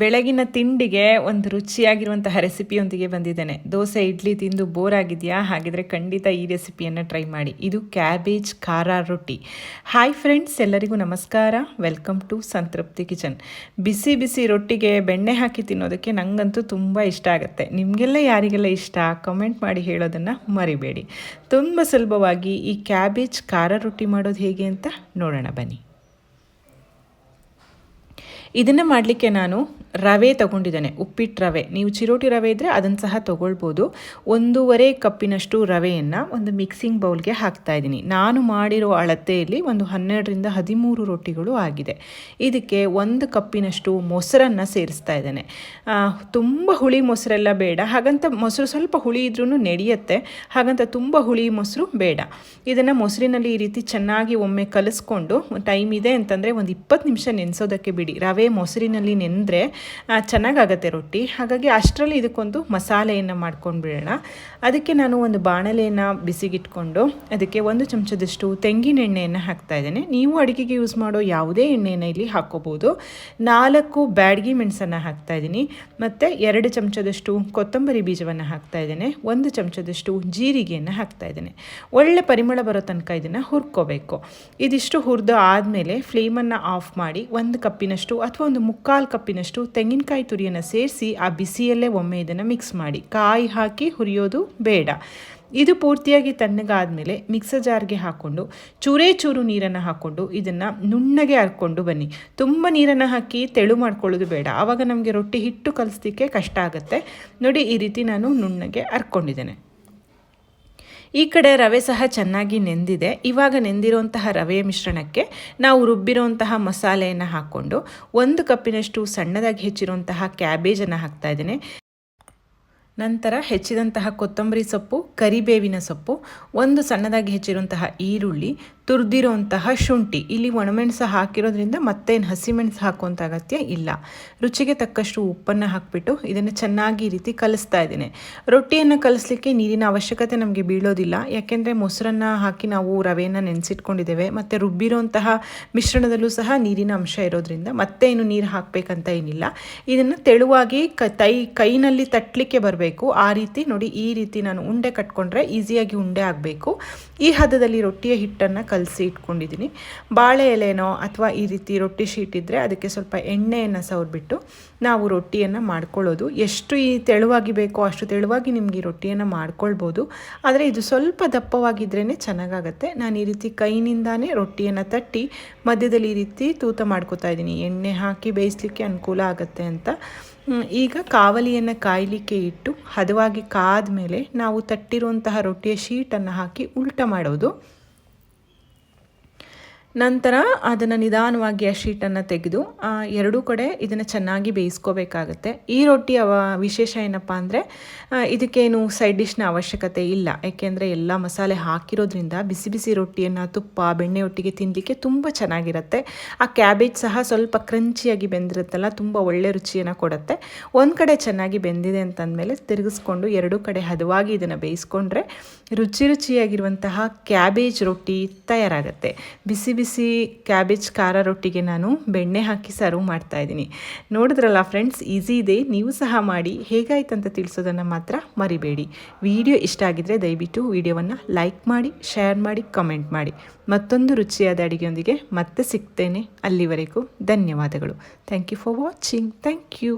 ಬೆಳಗಿನ ತಿಂಡಿಗೆ ಒಂದು ರುಚಿಯಾಗಿರುವಂತಹ ರೆಸಿಪಿಯೊಂದಿಗೆ ಬಂದಿದ್ದೇನೆ. ದೋಸೆ, ಇಡ್ಲಿ ತಿಂದು ಬೋರ್ ಆಗಿದೆಯಾ? ಹಾಗಿದ್ರೆ ಖಂಡಿತ ಈ ರೆಸಿಪಿಯನ್ನು ಟ್ರೈ ಮಾಡಿ. ಇದು ಕ್ಯಾಬೇಜ್ ಖಾರ ರೊಟ್ಟಿ. ಹಾಯ್ ಫ್ರೆಂಡ್ಸ್ ಎಲ್ಲರಿಗೂ ನಮಸ್ಕಾರ. ವೆಲ್ಕಮ್ ಟು ಸಂತೃಪ್ತಿ ಕಿಚನ್ ಬಿಸಿ ಬಿಸಿ ರೊಟ್ಟಿಗೆ ಬೆಣ್ಣೆ ಹಾಕಿ ತಿನ್ನೋದಕ್ಕೆ ನನಗಂತೂ ತುಂಬ ಇಷ್ಟ ಆಗುತ್ತೆ. ನಿಮಗೆಲ್ಲ ಯಾರಿಗೆಲ್ಲ ಇಷ್ಟ? ಕಮೆಂಟ್ ಮಾಡಿ ಹೇಳೋದನ್ನು ಮರಿಬೇಡಿ. ತುಂಬ ಸುಲಭವಾಗಿ ಈ ಕ್ಯಾಬೇಜ್ ಖಾರ ರೊಟ್ಟಿ ಮಾಡೋದು ಹೇಗೆ ಅಂತ ನೋಡೋಣ ಬನ್ನಿ. ಇದನ್ನು ಮಾಡಲಿಕ್ಕೆ ನಾನು ರವೆ ತಗೊಂಡಿದ್ದೇನೆ, ಉಪ್ಪಿಟ್ಟು ರವೆ. ನೀವು ಚಿರೋಟಿ ರವೆ ಇದ್ದರೆ ಅದನ್ನು ಸಹ ತೊಗೊಳ್ಬೋದು. ಒಂದೂವರೆ ಕಪ್ಪಿನಷ್ಟು ರವೆಯನ್ನು ಒಂದು ಮಿಕ್ಸಿಂಗ್ ಬೌಲ್ಗೆ ಹಾಕ್ತಾ ಇದ್ದೀನಿ. ನಾನು ಮಾಡಿರೋ ಅಳತೆಯಲ್ಲಿ ಒಂದು ಹನ್ನೆರಡರಿಂದ ಹದಿಮೂರು ರೊಟ್ಟಿಗಳು ಆಗಿದೆ. ಇದಕ್ಕೆ ಒಂದು ಕಪ್ಪಿನಷ್ಟು ಮೊಸರನ್ನು ಸೇರಿಸ್ತಾ ಇದ್ದೇನೆ. ತುಂಬ ಹುಳಿ ಮೊಸರೆಲ್ಲ ಬೇಡ. ಹಾಗಂತ ಮೊಸರು ಸ್ವಲ್ಪ ಹುಳಿ ಇದ್ರೂ ನಡೆಯುತ್ತೆ. ಹಾಗಂತ ತುಂಬ ಹುಳಿ ಮೊಸರು ಬೇಡ. ಇದನ್ನು ಮೊಸರಿನಲ್ಲಿ ಈ ರೀತಿ ಚೆನ್ನಾಗಿ ಒಮ್ಮೆ ಕಲಿಸ್ಕೊಂಡು ಟೈಮ್ ಇದೆ ಅಂತಂದರೆ ಒಂದು ಇಪ್ಪತ್ತು ನಿಮಿಷ ನೆನೆಸೋದಕ್ಕೆ ಬಿಡಿ. ರವೆ ಮೊಸರಿನಲ್ಲಿ ನೆನೆದ್ರೆ ಚೆನ್ನಾಗಾಗತ್ತೆ ರೊಟ್ಟಿ. ಹಾಗಾಗಿ ಅಷ್ಟರಲ್ಲಿ ಇದಕ್ಕೊಂದು ಮಸಾಲೆಯನ್ನು ಮಾಡ್ಕೊಂಡು ಬಿಡೋಣ. ಅದಕ್ಕೆ ನಾನು ಒಂದು ಬಾಣಲೆಯನ್ನು ಬಿಸಿಗಿಟ್ಕೊಂಡು ಅದಕ್ಕೆ ಒಂದು ಚಮಚದಷ್ಟು ತೆಂಗಿನ ಎಣ್ಣೆಯನ್ನು ಹಾಕ್ತಾ ಇದ್ದೇನೆ. ನೀವು ಅಡುಗೆಗೆ ಯೂಸ್ ಮಾಡೋ ಯಾವುದೇ ಎಣ್ಣೆಯನ್ನು ಇಲ್ಲಿ ಹಾಕ್ಕೋಬೋದು ನಾಲ್ಕು ಬ್ಯಾಡ್ಗಿ ಮೆಣಸನ್ನು ಹಾಕ್ತಾ ಇದ್ದೀನಿ. ಮತ್ತು ಎರಡು ಚಮಚದಷ್ಟು ಕೊತ್ತಂಬರಿ ಬೀಜವನ್ನು ಹಾಕ್ತಾ ಇದ್ದೇನೆ. ಒಂದು ಚಮಚದಷ್ಟು ಜೀರಿಗೆಯನ್ನು ಹಾಕ್ತಾ ಇದ್ದೇನೆ. ಒಳ್ಳೆ ಪರಿಮಳ ಬರೋ ತನಕ ಇದನ್ನು ಹುರ್ಕೋಬೇಕು. ಇದಿಷ್ಟು ಹುರಿದು ಆದಮೇಲೆ ಫ್ಲೇಮನ್ನು ಆಫ್ ಮಾಡಿ ಒಂದು ಕಪ್ಪಿನಷ್ಟು ಅಥವಾ ಒಂದು ಮುಕ್ಕಾಲು ಕಪ್ಪಿನಷ್ಟು ತೆಂಗಿನಕಾಯಿ ತುರಿಯನ್ನು ಸೇರಿಸಿ ಆ ಬಿಸಿಯಲ್ಲೇ ಒಮ್ಮೆ ಇದನ್ನು ಮಿಕ್ಸ್ ಮಾಡಿ. ಕಾಯಿ ಹಾಕಿ ಹುರಿಯೋದು ಬೇಡ. ಇದು ಪೂರ್ತಿಯಾಗಿ ತಣ್ಣಗಾದಮೇಲೆ ಮಿಕ್ಸರ್ ಜಾರ್ಗೆ ಹಾಕ್ಕೊಂಡು ಚೂರೇ ಚೂರು ನೀರನ್ನು ಹಾಕ್ಕೊಂಡು ಇದನ್ನು ನುಣ್ಣಗೆ ಹರ್ಕೊಂಡು ಬನ್ನಿ. ತುಂಬ ನೀರನ್ನು ಹಾಕಿ ತೆಳು ಮಾಡ್ಕೊಳ್ಳೋದು ಬೇಡ. ಆವಾಗ ನಮಗೆ ರೊಟ್ಟಿ ಹಿಟ್ಟು ಕಲಿಸ್ಲಿಕ್ಕೆ ಕಷ್ಟ ಆಗುತ್ತೆ. ನೋಡಿ ಈ ರೀತಿ ನಾನು ನುಣ್ಣಗೆ ಹರ್ಕೊಂಡಿದ್ದೇನೆ ಈ ಕಡೆ ರವೆ ಸಹ ಚೆನ್ನಾಗಿ ನೆಂದಿದೆ. ಇವಾಗ ನೆಂದಿರುವಂತಹ ರವೆಯ ಮಿಶ್ರಣಕ್ಕೆ ನಾವು ರುಬ್ಬಿರುವಂತಹ ಮಸಾಲೆಯನ್ನು ಹಾಕ್ಕೊಂಡು ಒಂದು ಕಪ್ಪಿನಷ್ಟು ಸಣ್ಣದಾಗಿ ಹೆಚ್ಚಿರುವಂತಹ ಕ್ಯಾಬೇಜನ್ನು ಹಾಕ್ತಾ ಇದ್ದೇನೆ. ನಂತರ ಹೆಚ್ಚಿದಂತಹ ಕೊತ್ತಂಬರಿ ಸೊಪ್ಪು, ಕರಿಬೇವಿನ ಸೊಪ್ಪು, ಒಂದು ಸಣ್ಣದಾಗಿ ಹೆಚ್ಚಿರುವಂತಹ ಈರುಳ್ಳಿ, ತುರಿದಿರುವಂತಹ ಶುಂಠಿ. ಇಲ್ಲಿ ಒಣಮೆಣಸು ಹಾಕಿರೋದ್ರಿಂದ ಮತ್ತೇನು ಹಸಿಮೆಣಸು ಹಾಕುವಂಥ ಅಗತ್ಯ ಇಲ್ಲ. ರುಚಿಗೆ ತಕ್ಕಷ್ಟು ಉಪ್ಪನ್ನು ಹಾಕಿಬಿಟ್ಟು ಇದನ್ನು ಚೆನ್ನಾಗಿ ಈ ರೀತಿ ಕಲಿಸ್ತಾ ಇದ್ದೀನಿ. ರೊಟ್ಟಿಯನ್ನು ಕಲಿಸ್ಲಿಕ್ಕೆ ನೀರಿನ ಅವಶ್ಯಕತೆ ನಮಗೆ ಬೀಳೋದಿಲ್ಲ. ಯಾಕೆಂದರೆ ಮೊಸರನ್ನು ಹಾಕಿ ನಾವು ರವೆಯನ್ನು ನೆನೆಸಿಟ್ಕೊಂಡಿದ್ದೇವೆ. ಮತ್ತು ರುಬ್ಬಿರುವಂತಹ ಮಿಶ್ರಣದಲ್ಲೂ ಸಹ ನೀರಿನ ಅಂಶ ಇರೋದ್ರಿಂದ ಮತ್ತೆ ಏನು ನೀರು ಹಾಕಬೇಕಂತ ಏನಿಲ್ಲ. ಇದನ್ನು ತೆಳುವಾಗಿ ಕ ತೈ ಕೈನಲ್ಲಿ ತಟ್ಟಲಿಕ್ಕೆ ಬರಬೇಕು. ಆ ರೀತಿ ನೋಡಿ, ಈ ರೀತಿ ನಾನು ಉಂಡೆ ಕಟ್ಕೊಂಡ್ರೆ ಈಸಿಯಾಗಿ ಉಂಡೆ ಆಗಬೇಕು. ಈ ಹದದಲ್ಲಿ ರೊಟ್ಟಿಯ ಹಿಟ್ಟನ್ನು ಕಲಸಿ ಇಟ್ಕೊಂಡಿದ್ದೀನಿ. ಬಾಳೆ ಎಲೆನೋ ಅಥವಾ ಈ ರೀತಿ ರೊಟ್ಟಿ ಶೀಟ್ ಇದ್ದರೆ ಅದಕ್ಕೆ ಸ್ವಲ್ಪ ಎಣ್ಣೆಯನ್ನು ಸವರ್ಬಿಟ್ಟು ನಾವು ರೊಟ್ಟಿಯನ್ನು ಮಾಡ್ಕೊಳ್ಳೋದು. ಎಷ್ಟು ಈ ತೆಳುವಾಗಿ ಬೇಕೋ ಅಷ್ಟು ತೆಳುವಾಗಿ ನಿಮಗೆ ರೊಟ್ಟಿಯನ್ನು ಮಾಡ್ಕೊಳ್ಬೋದು. ಆದರೆ ಇದು ಸ್ವಲ್ಪ ದಪ್ಪವಾಗಿದ್ರೇ ಚೆನ್ನಾಗಾಗತ್ತೆ. ನಾನು ಈ ರೀತಿ ಕೈನಿಂದಾನೇ ರೊಟ್ಟಿಯನ್ನು ತಟ್ಟಿ ಮಧ್ಯದಲ್ಲಿ ಈ ರೀತಿ ತೂತ ಮಾಡ್ಕೋತಾ ಇದ್ದೀನಿ. ಎಣ್ಣೆ ಹಾಕಿ ಬೇಯಿಸ್ಲಿಕ್ಕೆ ಅನುಕೂಲ ಆಗುತ್ತೆ ಅಂತ. ಈಗ ಕಾವಲಿಯನ್ನು ಕಾಯಲಿಕ್ಕೆ ಇಟ್ಟು ಹದವಾಗಿ ಕಾದ ಮೇಲೆ ನಾವು ತಟ್ಟಿರುವಂತಹ ರೊಟ್ಟಿಯ ಶೀಟನ್ನು ಹಾಕಿ ಉಲ್ಟ ಮಾಡೋದು. ನಂತರ ಅದನ್ನು ನಿಧಾನವಾಗಿ ಆ ಶೀಟನ್ನು ತೆಗೆದು ಎರಡೂ ಕಡೆ ಇದನ್ನು ಚೆನ್ನಾಗಿ ಬೇಯಿಸ್ಕೋಬೇಕಾಗತ್ತೆ. ಈ ರೊಟ್ಟಿ ಅವ ವಿಶೇಷ ಏನಪ್ಪ ಅಂದರೆ ಇದಕ್ಕೇನು ಸೈಡ್ ಡಿಶ್ನ ಅವಶ್ಯಕತೆ ಇಲ್ಲ. ಏಕೆಂದರೆ ಎಲ್ಲ ಮಸಾಲೆ ಹಾಕಿರೋದ್ರಿಂದ ಬಿಸಿ ಬಿಸಿ ರೊಟ್ಟಿಯನ್ನು, ತುಪ್ಪ, ಬೆಣ್ಣೆ ಒಟ್ಟಿಗೆ ತಿನ್ನಲಿಕ್ಕೆ ತುಂಬ ಚೆನ್ನಾಗಿರುತ್ತೆ. ಆ ಕ್ಯಾಬೇಜ್ ಸಹ ಸ್ವಲ್ಪ ಕ್ರಂಚಿಯಾಗಿ ಬೆಂದಿರುತ್ತಲ್ಲ, ತುಂಬ ಒಳ್ಳೆ ರುಚಿಯನ್ನು ಕೊಡುತ್ತೆ. ಒಂದು ಕಡೆ ಚೆನ್ನಾಗಿ ಬೆಂದಿದೆ ಅಂತಂದಮೇಲೆ ತಿರುಗಿಸ್ಕೊಂಡು ಎರಡೂ ಕಡೆ ಹದವಾಗಿ ಇದನ್ನು ಬೇಯಿಸ್ಕೊಂಡ್ರೆ ರುಚಿ ರುಚಿಯಾಗಿರುವಂತಹ ಕ್ಯಾಬೇಜ್ ರೊಟ್ಟಿ ತಯಾರಾಗುತ್ತೆ. ಬಿಸಿ ಬಿಸಿ ಕ್ಯಾಬೇಜ್ ಖಾರ ರೊಟ್ಟಿಗೆ ನಾನು ಬೆಣ್ಣೆ ಹಾಕಿ ಸರ್ವ್ ಮಾಡ್ತಾ ಇದ್ದೀನಿ. ನೋಡಿದ್ರಲ್ಲ ಫ್ರೆಂಡ್ಸ್, ಈಸಿ ಇದೆ, ನೀವು ಸಹ ಮಾಡಿ. ಹೇಗಾಯ್ತು ಅಂತ ತಿಳಿಸೋದನ್ನು ಮಾತ್ರ ಮರಿಬೇಡಿ. ವಿಡಿಯೋ ಇಷ್ಟ ಆಗಿದ್ರೆ ದಯವಿಟ್ಟು ವಿಡಿಯೋವನ್ನು ಲೈಕ್ ಮಾಡಿ, ಶೇರ್ ಮಾಡಿ, ಕಮೆಂಟ್ ಮಾಡಿ. ಮತ್ತೊಂದು ರುಚಿಯಾದ ಅಡುಗೆಯೊಂದಿಗೆ ಮತ್ತೆ ಸಿಗ್ತೇನೆ. ಅಲ್ಲಿವರೆಗೂ ಧನ್ಯವಾದಗಳು. Thank you for watching. Thank you.